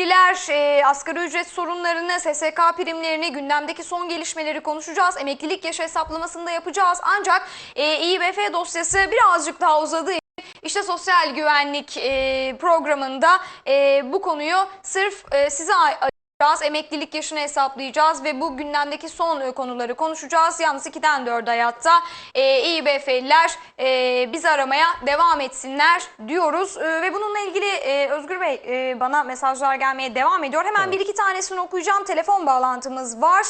Emekliler e, asgari ücret sorunlarını, SSK primlerini, gündemdeki son gelişmeleri konuşacağız. Emeklilik yaşı hesaplamasını da yapacağız. Ancak e, İBF dosyası birazcık daha uzadığı işte sosyal güvenlik e, programında e, bu konuyu sırf e, size ayıracağız. Emeklilik yaşını hesaplayacağız ve bu gündemdeki son konuları konuşacağız. Yalnız 2'den 4'e hayatta e, İBF'liler e, bizi aramaya devam etsinler diyoruz. E, ve bununla ilgili e, Özgür Bey e, bana mesajlar gelmeye devam ediyor. Hemen bir iki tanesini okuyacağım. Telefon bağlantımız var.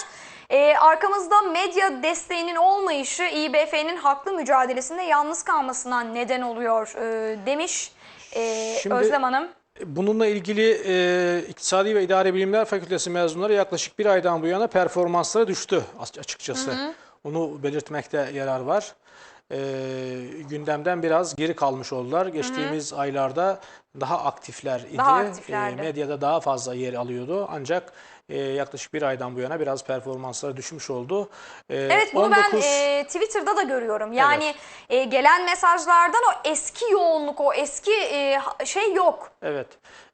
E, arkamızda medya desteğinin olmayışı İBF'nin haklı mücadelesinde yalnız kalmasına neden oluyor e, demiş e, Şimdi- Özlem Hanım. Bununla ilgili e, İktisadi ve İdari Bilimler Fakültesi mezunları yaklaşık bir aydan bu yana performansları düştü as- açıkçası. Onu belirtmekte yarar var. E, gündemden biraz geri kalmış oldular. Geçtiğimiz aylarda daha aktifler idi. Daha aktiflerdi. E, medyada daha fazla yer alıyordu. Ancak e, yaklaşık bir aydan bu yana biraz performansları düşmüş oldu. E, Evet bunu ben e, Twitter'da da görüyorum. Yani e, gelen mesajlardan o eski yoğunluk, o eski e, şey yok. Evet.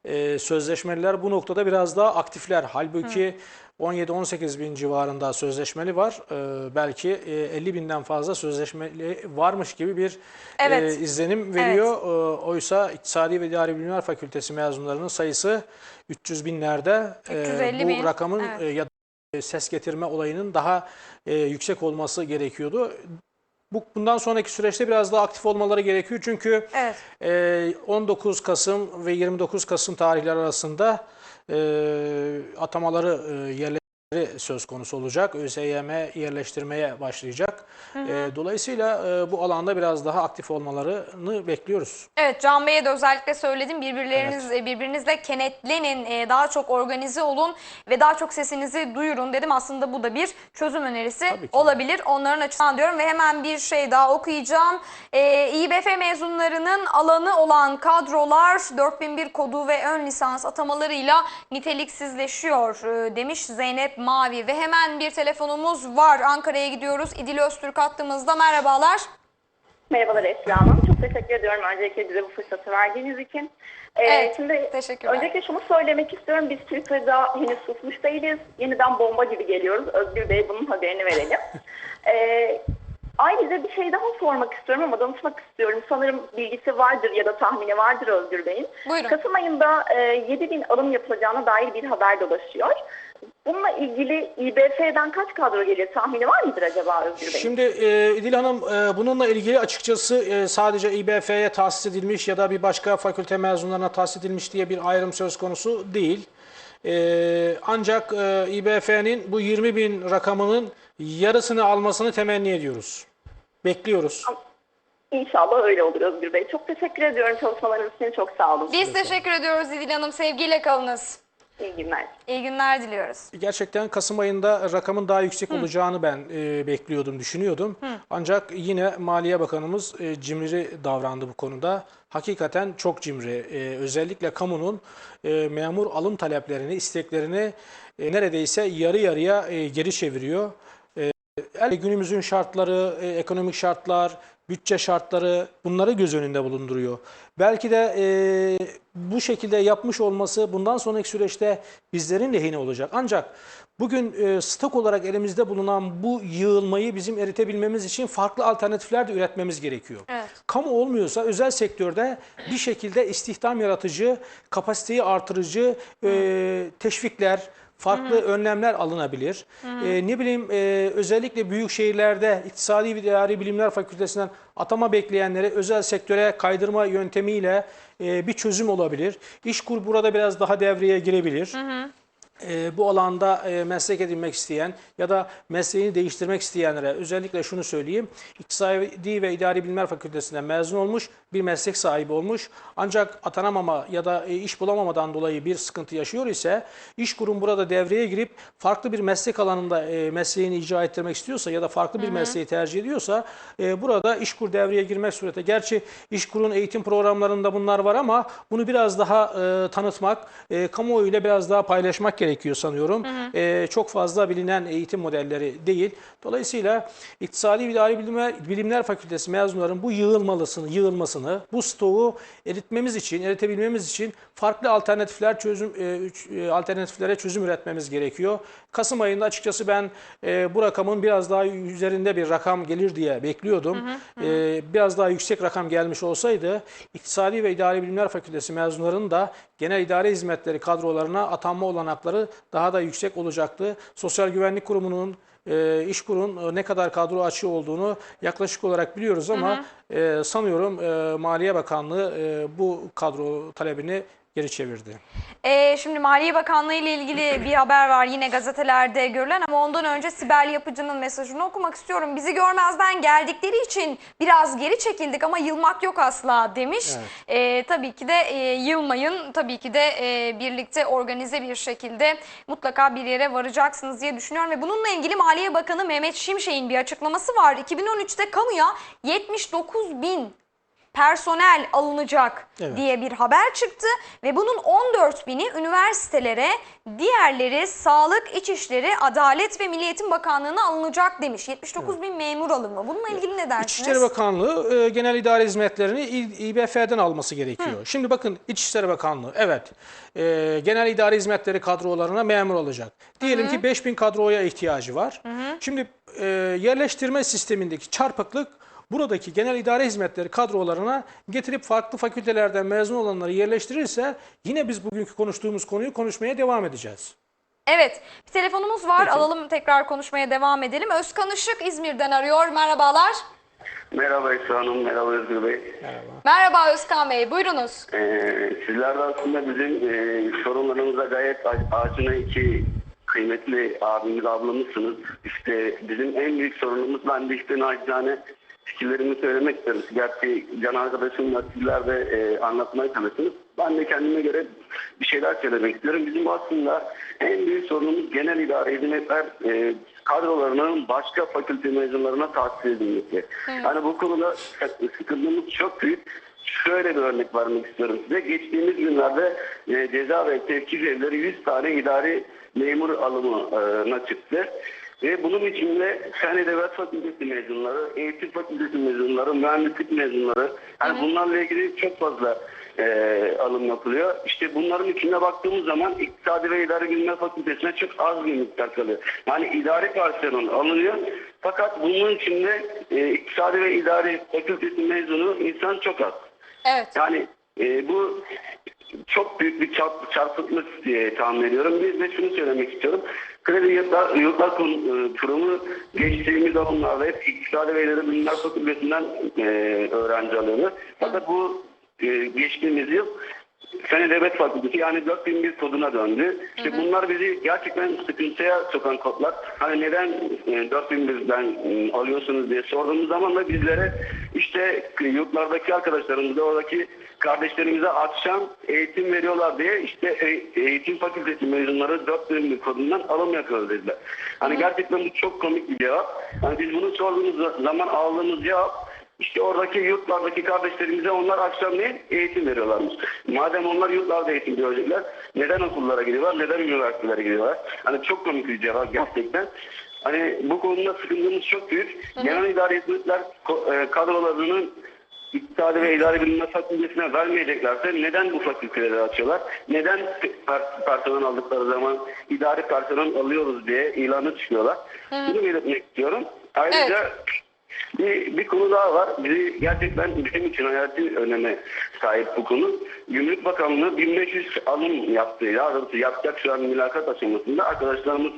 Ee, sözleşmeliler bu noktada biraz daha aktifler. Halbuki 17-18 bin civarında sözleşmeli var. Ee, belki e, 50 binden fazla sözleşmeli varmış gibi bir Evet. e, izlenim veriyor. Ee, oysa İktisadi ve İdari Bilimler Fakültesi mezunlarının sayısı 300 binlerde. Ee, 350 bu bin, rakamın evet. e, ya da ses getirme olayının daha e, yüksek olması gerekiyordu. Bu bundan sonraki süreçte biraz daha aktif olmaları gerekiyor çünkü Evet. ee, 19 Kasım ve 29 Kasım tarihleri arasında atamaları e, söz konusu olacak. ÖSYM yerleştirmeye başlayacak. E, dolayısıyla e, bu alanda biraz daha aktif olmalarını bekliyoruz. Evet Can Bey'e de özellikle söyledim. Birbirleriniz e, birbirinizle kenetlenin, e, daha çok organize olun ve daha çok sesinizi duyurun dedim. Aslında bu da bir çözüm önerisi olabilir. Onların açısından diyorum ve hemen bir şey daha okuyacağım. E, İBF mezunlarının alanı olan kadrolar 4001 kodu ve ön lisans atamalarıyla niteliksizleşiyor e, demiş Zeynep Mavi ve hemen bir telefonumuz var. Ankara'ya gidiyoruz. İdil Öztürk hattımızda. Merhabalar. Merhabalar Esra Hanım. Çok teşekkür ediyorum öncelikle bize bu fırsatı verdiğiniz için. Ee, Evet, şimdi teşekkürler. öncelikle şunu söylemek istiyorum. Biz Twitter'da henüz susmuş değiliz. Yeniden bomba gibi geliyoruz. Özgür Bey bunun haberini verelim. Ee, ayrıca bir şey daha sormak istiyorum ama danışmak istiyorum. Sanırım bilgisi vardır ya da tahmini vardır Özgür Bey'in. Buyurun. Kasım ayında e, 7 bin alım yapılacağına dair bir haber dolaşıyor. Bununla ilgili İBF'den kaç kadro gelir tahmini var mıdır acaba Özgür Bey? Şimdi e, İdil Hanım e, bununla ilgili açıkçası e, sadece İBF'ye tahsis edilmiş ya da bir başka fakülte mezunlarına tahsis edilmiş diye bir ayrım söz konusu değil. E, ancak e, İBF'nin bu 20 bin rakamının yarısını almasını temenni ediyoruz. Bekliyoruz. İnşallah öyle olur Özgür Bey. Çok teşekkür ediyorum çalışmalarınız için. Çok sağ olun. Biz teşekkür ediyoruz İdil Hanım. Sevgiyle kalınız. İyi günler. İyi günler diliyoruz. Gerçekten Kasım ayında rakamın daha yüksek olacağını ben e, bekliyordum, düşünüyordum. Ancak yine Maliye Bakanımız e, cimri davrandı bu konuda. Hakikaten çok cimri. E, özellikle kamunun e, memur alım taleplerini, isteklerini e, neredeyse yarı yarıya e, geri çeviriyor. El günümüzün şartları, e, ekonomik şartlar, bütçe şartları bunları göz önünde bulunduruyor. Belki de e, bu şekilde yapmış olması bundan sonraki süreçte bizlerin lehine olacak. Ancak bugün e, stok olarak elimizde bulunan bu yığılmayı bizim eritebilmemiz için farklı alternatifler de üretmemiz gerekiyor. Evet. Kamu olmuyorsa özel sektörde bir şekilde istihdam yaratıcı, kapasiteyi artırıcı e, teşvikler, farklı önlemler alınabilir. E, ne bileyim e, özellikle büyük şehirlerde İktisadi ve İdari Bilimler Fakültesinden atama bekleyenleri özel sektöre kaydırma yöntemiyle e, bir çözüm olabilir. İşkur burada biraz daha devreye girebilir. E, bu alanda e, meslek edinmek isteyen ya da mesleğini değiştirmek isteyenlere özellikle şunu söyleyeyim. İktisadi ve İdari Bilimler Fakültesinden mezun olmuş, bir meslek sahibi olmuş. Ancak atanamama ya da e, iş bulamamadan dolayı bir sıkıntı yaşıyor ise iş kurum burada devreye girip farklı bir meslek alanında e, mesleğini icra ettirmek istiyorsa ya da farklı bir mesleği tercih ediyorsa e, burada işkur devreye girmek surete. Gerçi işkurun eğitim programlarında bunlar var ama bunu biraz daha e, tanıtmak, e, kamuoyuyla biraz daha paylaşmak gerekiyor gerekiyor sanıyorum. E, çok fazla bilinen eğitim modelleri değil. Dolayısıyla İktisadi İdari Bilimler, Bilimler Fakültesi mezunların bu yığılmalısını, yığılmasını, bu stoğu eritmemiz için, eritebilmemiz için farklı alternatifler çözüm e, e, alternatiflere çözüm üretmemiz gerekiyor. Kasım ayında açıkçası ben e, bu rakamın biraz daha üzerinde bir rakam gelir diye bekliyordum. E, biraz daha yüksek rakam gelmiş olsaydı İktisadi ve İdari Bilimler Fakültesi mezunlarının da genel idare hizmetleri kadrolarına atanma olanakları daha da yüksek olacaktı. Sosyal Güvenlik Kurumu'nun e, İşkur'un e, ne kadar kadro açığı olduğunu yaklaşık olarak biliyoruz ama e, sanıyorum e, Maliye Bakanlığı e, bu kadro talebini geri çevirdi. Ee, şimdi Maliye Bakanlığı ile ilgili bir haber var yine gazetelerde görülen ama ondan önce Sibel Yapıcı'nın mesajını okumak istiyorum. Bizi görmezden geldikleri için biraz geri çekildik ama yılmak yok asla demiş. Ee, tabii ki de e, yılmayın. Tabii ki de e, birlikte organize bir şekilde mutlaka bir yere varacaksınız diye düşünüyorum. Ve bununla ilgili Maliye Bakanı Mehmet Şimşek'in bir açıklaması var. 2013'te kamuya 79 bin personel alınacak Evet. diye bir haber çıktı ve bunun 14 bini üniversitelere, diğerleri Sağlık, İçişleri, Adalet ve Milli Eğitim Bakanlığı'na alınacak demiş. 79 bin memur alımı. Bununla ilgili ne dersiniz? İçişleri Bakanlığı e, genel idare hizmetlerini İBF'den alması gerekiyor. Şimdi bakın İçişleri Bakanlığı evet e, genel idare hizmetleri kadrolarına memur alacak. Diyelim ki 5000 kadroya ihtiyacı var. Şimdi e, yerleştirme sistemindeki çarpıklık buradaki genel idare hizmetleri kadrolarına getirip farklı fakültelerden mezun olanları yerleştirirse yine biz bugünkü konuştuğumuz konuyu konuşmaya devam edeceğiz. Evet, bir telefonumuz var. Alalım tekrar konuşmaya devam edelim. Özkan Işık İzmir'den arıyor. Merhabalar. Merhaba Esra Hanım, merhaba Özgür Bey. Merhaba Özkan Bey, buyurunuz. Ee, sizler de aslında bizim e, sorunlarımıza gayet a- acına iki kıymetli abimiz, ablamızsınız. İşte bizim en büyük sorunumuz, ben de işte nacizane fikirlerimi söylemek isterim. Gerçi can arkadaşımla sizler de e, anlatmaya çalıştınız. Ben de kendime göre bir şeyler söylemek istiyorum. Bizim aslında en büyük sorunumuz genel idare hizmetler e, kadrolarının başka fakülte mezunlarına tahsis edilmesi. Yani bu konuda sıkıntımız çok büyük. Şöyle bir örnek vermek istiyorum size. Geçtiğimiz günlerde e, ceza ve tefkiz evleri 100 tane idari memur alımına çıktı. Ve bunun içinde Fen Edebiyat Fakültesi mezunları, Eğitim Fakültesi mezunları, mühendislik mezunları. Yani bunlarla ilgili çok fazla e, alım yapılıyor. İşte bunların içine baktığımız zaman İktisadi ve İdari Bilimler Fakültesi'ne çok az bir miktar kalıyor. Yani idari personel alınıyor. Fakat bunun içinde e, İktisadi ve İdari Fakültesi mezunu insan çok az. Evet. Yani e, bu çok büyük bir çarp, çarpıklık diye tahmin ediyorum. Bir de şunu söylemek istiyorum. Kredi Yurtlar, Yurtlar Kun- e, Kurumu geçtiğimiz zamanlarda hep İktisadi ve İdari Bilimler Fakültesinden e, öğrenci alıyordu. Fakat bu e, geçtiğimiz yıl Fen Edebiyat Fakültesi yani 4001 koduna döndü. İşte bunlar bizi gerçekten sıkıntıya sokan kodlar. Hani neden e, 4001'den e, alıyorsunuz diye sorduğumuz zaman da bizlere işte yurtlardaki arkadaşlarımıza, oradaki kardeşlerimize akşam eğitim veriyorlar diye işte e- eğitim fakültesi mezunları 4001 kodundan alım yapıyoruz dediler. Hani gerçekten bu çok komik bir cevap. Hani biz bunu sorduğumuz zaman aldığımız cevap işte oradaki yurtlardaki kardeşlerimize onlar akşamleyin eğitim veriyorlarmış. Madem onlar yurtlarda eğitim görecekler, neden okullara gidiyorlar, neden üniversitelere gidiyorlar? Hani çok komik bir cevap gerçekten. Hani bu konuda sıkıntımız çok büyük. Genel idare hizmetler e, kadrolarının İktisadi ve İdari Bilimler Fakültesine vermeyeceklerse neden bu fakülteleri açıyorlar? Neden per- personel aldıkları zaman idari personel alıyoruz diye ilanı çıkıyorlar? Bunu belirtmek istiyorum. Ayrıca bir, bir konu daha var. Bizi gerçekten bizim için hayati öneme sahip bu konu. Gümrük Bakanlığı 1500 alım yaptı. Doğrusu yapacak şu an mülakat aşamasında. Arkadaşlarımız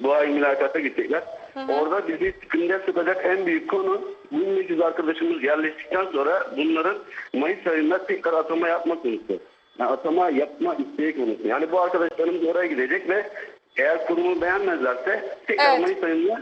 bu ay mülakata gidecekler. Orada bizi sıkıntıya sokacak en büyük konu 1500 arkadaşımız yerleştikten sonra bunların Mayıs ayında tekrar atama yapma konusu. Yani atama yapma isteği konusu. Yani bu arkadaşlarımız oraya gidecek ve eğer kurumu beğenmezlerse tekrar Evet. Mayıs ayında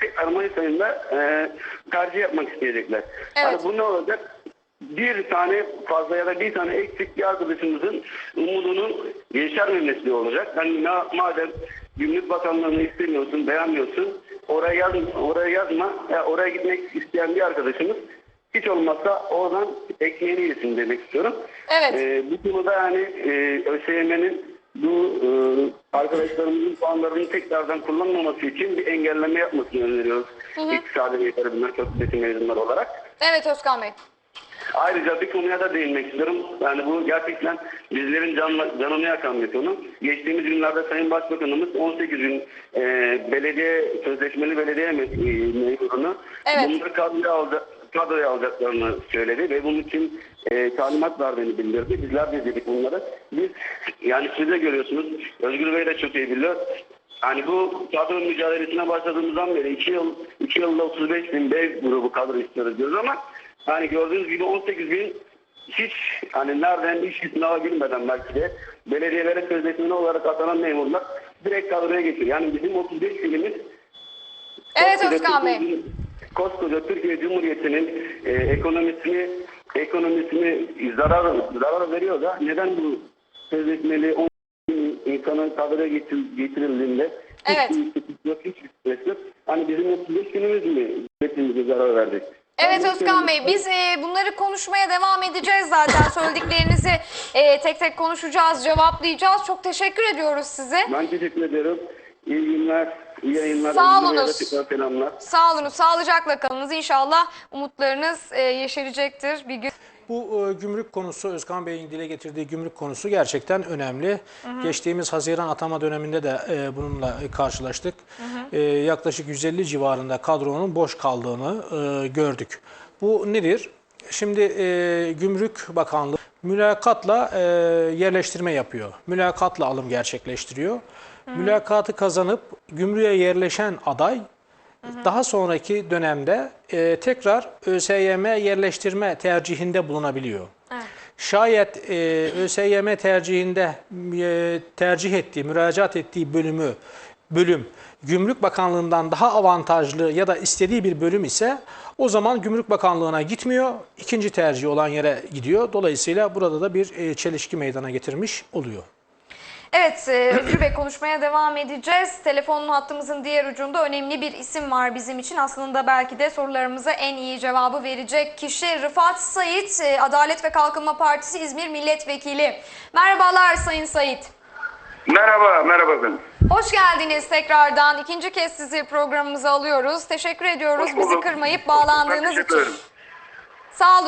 tekrar Mayıs ayında e, tercih yapmak isteyecekler. Yani bu ne olacak? Bir tane fazla ya da bir tane eksik bir arkadaşımızın umudunun yeşermemesi olacak. Yani ma- madem Gümrük Bakanlığı'nı istemiyorsun, beğenmiyorsun, oraya yaz, oraya yazma. Ya oraya gitmek isteyen bir arkadaşımız hiç olmazsa oradan ekmeğini yesin demek istiyorum. Evet. Ee, bu konuda yani e, ÖSYM'nin bu e, arkadaşlarımızın puanlarını tekrardan kullanmaması için bir engelleme yapmasını öneriyoruz. İktisadi ve Bölümler Fakültesi mezunları olarak. Evet Özkan Bey. Ayrıca bir konuya da değinmek istiyorum. Yani bu gerçekten bizlerin canla, canını yakan bir konu. Geçtiğimiz günlerde Sayın Başbakanımız 18 gün e, belediye sözleşmeli belediye e, memurunu Evet. bunları kadroya, alacak, kadroya alacaklarını söyledi ve bunun için e, talimat verdiğini bildirdi. Bizler de dedik bunları. Biz yani siz de görüyorsunuz. Özgür Bey de çok iyi biliyor. Yani bu kadro mücadelesine başladığımızdan beri 2 yıl 2 yılda 35 bin B grubu kadro istiyoruz diyoruz ama hani gördüğünüz gibi 18 bin hiç hani nereden hiç sınava girmeden belki de belediyelere sözleşmeli olarak atanan memurlar direkt kadroya geçiyor. Yani bizim 35 binimiz Evet Özkan Bey. Koskoca Türkiye Cumhuriyeti'nin e, ekonomisini ekonomisini zarar zarar veriyor da neden bu sözleşmeli 10 bin insanın kadroya getir- getirildiğinde Evet. hiç bir yok, hiç bir stres yok. Hani bizim 35 günümüz mü zarar verdik? Evet Özkan Bey biz e, bunları konuşmaya devam edeceğiz zaten. Söylediklerinizi e, tek tek konuşacağız, cevaplayacağız. Çok teşekkür ediyoruz size. Ben teşekkür ediyorum. İyi günler, iyi yayınlar. Sağ olunuz. Selamlar. Sağ olun, sağlıcakla kalınız. İnşallah umutlarınız e, yeşerecektir bir gün. Bu e, gümrük konusu Özkan Bey'in dile getirdiği gümrük konusu gerçekten önemli. Geçtiğimiz Haziran atama döneminde de e, bununla karşılaştık. E, yaklaşık 150 civarında kadronun boş kaldığını e, gördük. Bu nedir? Şimdi e, Gümrük Bakanlığı mülakatla e, yerleştirme yapıyor. Mülakatla alım gerçekleştiriyor. Mülakatı kazanıp gümrüğe yerleşen aday daha sonraki dönemde e, tekrar ÖSYM yerleştirme tercihinde bulunabiliyor. Şayet e, ÖSYM tercihinde e, tercih ettiği, müracaat ettiği bölümü bölüm Gümrük Bakanlığı'ndan daha avantajlı ya da istediği bir bölüm ise o zaman Gümrük Bakanlığı'na gitmiyor, ikinci tercih olan yere gidiyor. Dolayısıyla burada da bir e, çelişki meydana getirmiş oluyor. Evet e, Özgür Bey konuşmaya devam edeceğiz. Telefonun hattımızın diğer ucunda önemli bir isim var bizim için. Aslında belki de sorularımıza en iyi cevabı verecek kişi Rıfat Sait, e, Adalet ve Kalkınma Partisi İzmir Milletvekili. Merhabalar Sayın Sait. Merhaba, merhaba efendim. Hoş geldiniz tekrardan. İkinci kez sizi programımıza alıyoruz. Teşekkür ediyoruz bizi kırmayıp Ben bağlandığınız için. Sağ.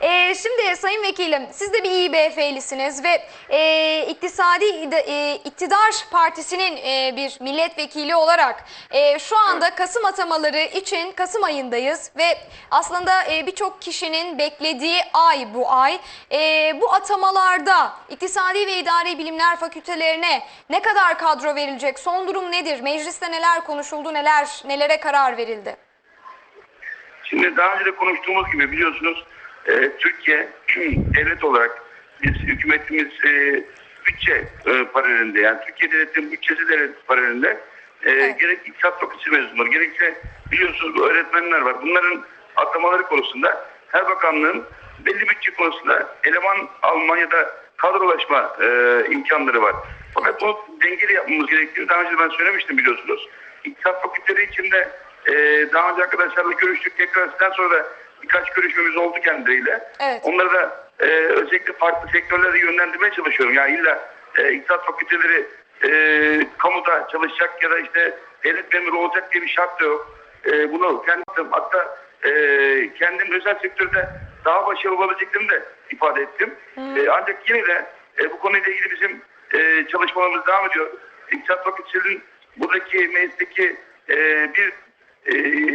Ee, şimdi Sayın Vekilim siz de bir İBF'lisiniz ve e, iktisadi e, iktidar partisinin e, bir milletvekili olarak e, şu anda Kasım atamaları için Kasım ayındayız ve aslında e, birçok kişinin beklediği ay bu ay. E, bu atamalarda iktisadi ve idari bilimler fakültelerine ne kadar kadro verilecek? Son durum nedir? Mecliste neler konuşuldu, neler nelere karar verildi? Şimdi daha önce de konuştuğumuz gibi biliyorsunuz e, Türkiye devlet olarak biz hükümetimiz e, bütçe e, paralelinde yani Türkiye devletinin bütçesi devlet paralelinde e, Evet. gerek iktisat fakültesi mezunları gerekse biliyorsunuz öğretmenler var. Bunların atamaları konusunda her bakanlığın belli bütçe konusunda eleman alma ya da kadrolaşma e, imkanları var. Fakat bunu dengeli yapmamız gerekiyor. Daha önce ben söylemiştim biliyorsunuz. İktisat fakülteleri içinde e, daha önce arkadaşlarla görüştük. Tekrar sizden sonra birkaç görüşmemiz oldu kendileriyle. Evet. Onları da e, özellikle farklı sektörlere yönlendirmeye çalışıyorum. Yani illa e, iktisat fakülteleri e, kamuda çalışacak ya da işte devlet memuru olacak diye bir şart da yok. E, bunu kendim hatta e, kendim özel sektörde daha başarılı olabileceklerini de ifade ettim. E, ancak yine de e, bu konuyla ilgili bizim e, çalışmalarımız devam ediyor. İktisat fakültelerinin buradaki meclisteki e, bir e,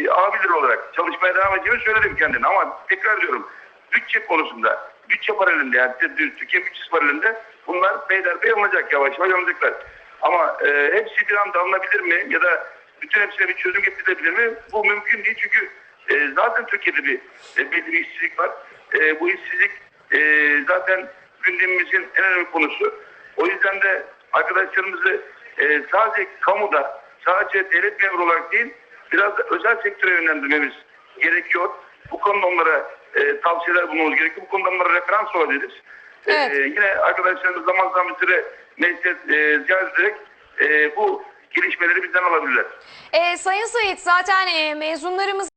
abiler olarak çalışmaya devam edeceğimi söyledim kendine. Ama tekrar diyorum bütçe konusunda, bütçe paralelinde yani Türkiye bütçesi paralelinde bunlar peyderpey alınacak yavaş yavaş alınacaklar. Ama e, hepsi bir anda alınabilir mi ya da bütün hepsine bir çözüm getirilebilir mi? Bu mümkün değil çünkü e, zaten Türkiye'de bir e, belli bir işsizlik var. E, bu işsizlik e, zaten gündemimizin en önemli konusu. O yüzden de arkadaşlarımızı e, sadece kamuda, sadece devlet memuru olarak değil, biraz da özel sektöre yönlendirmemiz gerekiyor. Bu konuda onlara e, tavsiyeler bulmamız gerekiyor. Bu konuda onlara referans olabiliriz. E, Evet. yine arkadaşlarımız zaman zaman bir süre meclise e, ziyaret ederek e, bu gelişmeleri bizden alabilirler. Ee, Sayın Sayit zaten e, mezunlarımız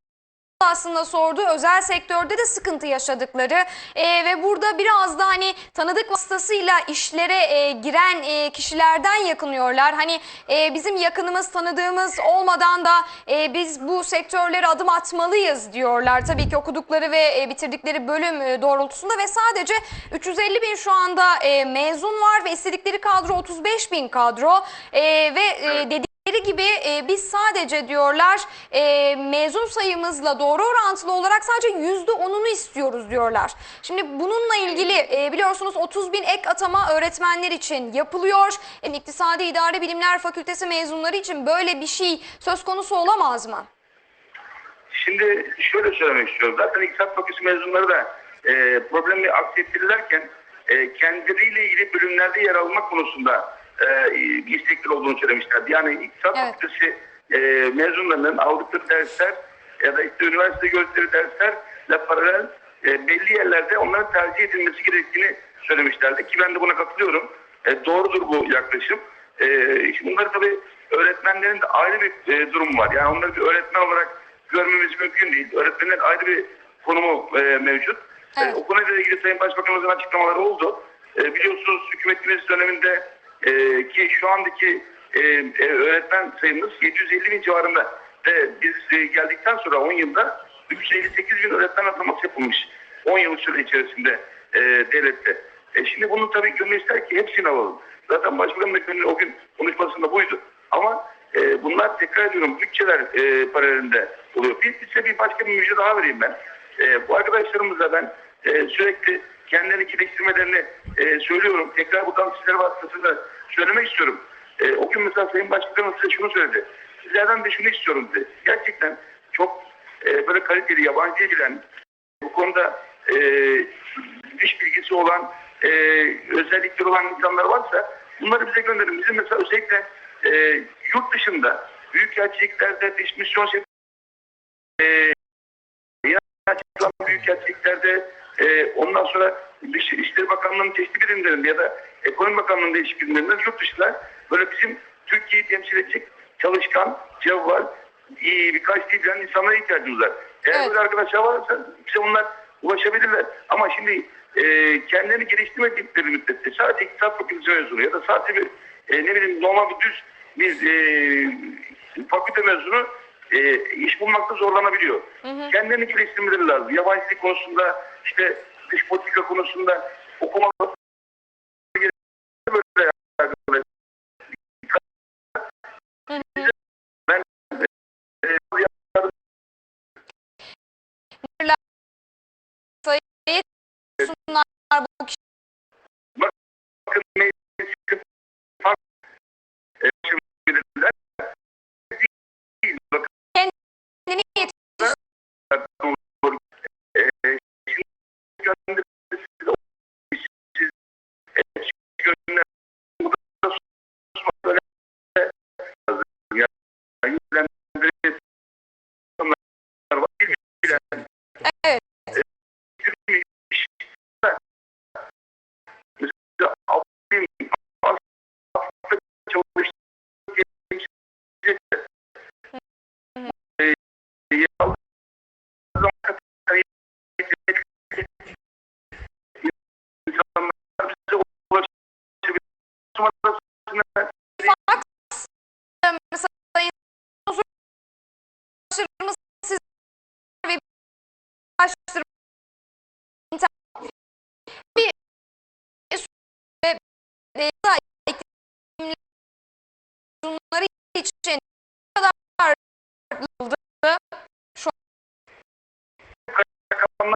aslında sordu. Özel sektörde de sıkıntı yaşadıkları e, ve burada biraz da hani tanıdık vasıtasıyla işlere e, giren e, kişilerden yakınıyorlar. Hani e, bizim yakınımız tanıdığımız olmadan da e, biz bu sektörlere adım atmalıyız diyorlar. Tabii ki okudukları ve e, bitirdikleri bölüm e, doğrultusunda ve sadece 350 bin şu anda e, mezun var ve istedikleri kadro 35 bin kadro E, ve e, dedi Dedikleri gibi e, biz sadece diyorlar e, mezun sayımızla doğru orantılı olarak sadece yüzde onunu istiyoruz diyorlar. Şimdi bununla ilgili e, biliyorsunuz 30 bin ek atama öğretmenler için yapılıyor. E, İktisadi İdare Bilimler Fakültesi mezunları için böyle bir şey söz konusu olamaz mı? Şimdi şöyle söylemek istiyorum. Zaten İktisat Fakültesi mezunları da e, problemi aksettirirlerken e, kendileriyle ilgili bölümlerde yer almak konusunda e, istekli olduğunu söylemişlerdi. Yani İktisat Evet. Fakültesi e, mezunlarının aldıkları dersler ya da işte üniversite gördükleri derslerle paralel e, belli yerlerde onların tercih edilmesi gerektiğini söylemişlerdi ki ben de buna katılıyorum. E, doğrudur bu yaklaşım. E, şimdi bunları tabii öğretmenlerin de ayrı bir e, durumu var. Yani onları bir öğretmen olarak görmemiz mümkün değil. Öğretmenlerin ayrı bir konumu e, mevcut. Evet. E, o konuyla ilgili Sayın Başbakanımızın açıklamaları oldu. E, biliyorsunuz hükümetimiz döneminde e, ki şu andaki e, e, öğretmen sayımız 750 bin civarında. Ve biz e, geldikten sonra 10 yılda 358 bin öğretmen ataması yapılmış. 10 yıl süre içerisinde e, devlette. E, şimdi bunu tabii gönül ister ki hepsini alalım. Zaten başbakanın da gönlü o gün konuşmasında buydu. Ama e, bunlar tekrar ediyorum bütçeler e, paralelinde oluyor. Bir size bir başka bir müjde daha vereyim ben. E, bu arkadaşlarımıza ben e, sürekli kendilerini geliştirmelerini e, söylüyorum. Tekrar buradan sizlere vasıtasıyla söylemek istiyorum. E, o gün mesela Sayın Başbakanım size şunu söyledi. Sizlerden de şunu istiyorum dedi. Gerçekten çok e, böyle kaliteli, yabancı bilen, bu konuda e, iş bilgisi olan, e, özellikleri olan insanlar varsa bunları bize gönderin. Bizim mesela özellikle e, yurt dışında büyükelçiliklerde, dış misyon şef, e, açıklanan büyükelçiliklerde e, ondan sonra Dış İşleri Bakanlığı'nın çeşitli birimlerinde ya da Ekonomi Bakanlığı'nın değişik birimlerinde yurt dışında böyle bizim Türkiye'yi temsil edecek çalışkan, cevval, iyi birkaç dil bilen insanlara ihtiyacımız var. Eğer Evet. böyle arkadaşlar varsa bize onlar ulaşabilirler. Ama şimdi e, kendilerini geliştirmedikleri müddetçe sadece iktisat fakültesi mezunu ya da sadece bir e, ne bileyim normal bir düz bir e, fakülte mezunu e, iş bulmakta zorlanabiliyor. Kendilerini geliştirmeleri lazım. Yabancı konusunda işte dış politika konusunda okumaları böyle arkadaşlar. Ben e, yardım Sayı sunlar bu kişi bakın meclisin fark e, belirler. Değil, bakın, kendini yetiştirmiş. e, şimdi gönderisi de o- siz, e, gönder- bu da susma böyle lazım. Yani yönlendirici insanlar var. Bir bilen, Evet. Türkmüş. Mesela Avrupa Avrupa'da çalıştığı e, yer aldığı zaman kadar insanlar bize ulaşabilir. Sonrasında Mesela sayın arkadaşlarımız siz ve araştırma bir ve bunları için kadar? Şu rakamlar